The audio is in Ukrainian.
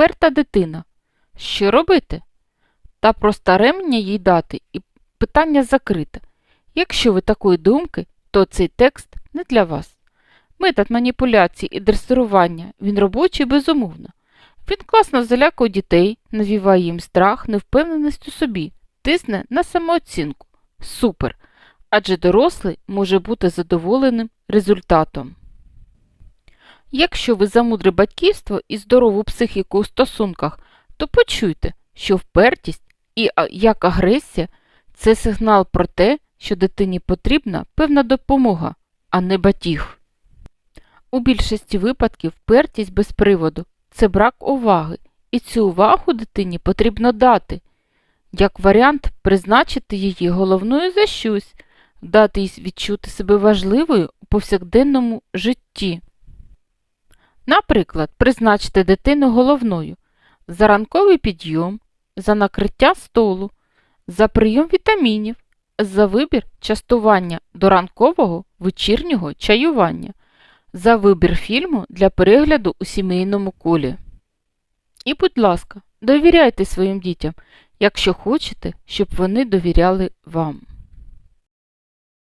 вперта дитина. Що робити? Та просто ремня їй дати і питання закрите. Якщо ви такої думки, то цей текст не для вас. Метод маніпуляції і дресирування, він робочий безумовно. Він класно залякує дітей, навіває їм страх, невпевненість у собі, тисне на самооцінку. Супер! Адже дорослий може бути задоволеним результатом. Якщо ви за мудре батьківство і здорову психіку у стосунках, то почуйте, що впертість і як агресія це сигнал про те, що дитині потрібна певна допомога, а не батіг. У більшості випадків впертість без приводу це брак уваги, і цю увагу дитині потрібно дати. Як варіант, призначити її головною за щось, дати їй відчути себе важливою у повсякденному житті. Наприклад, призначити дитину головною за ранковий підйом, за накриття столу, за прийом вітамінів, за вибір частування до ранкового вечірнього чаювання, за вибір фільму для перегляду у сімейному колі. І, будь ласка, довіряйте своїм дітям, якщо хочете, щоб вони довіряли вам.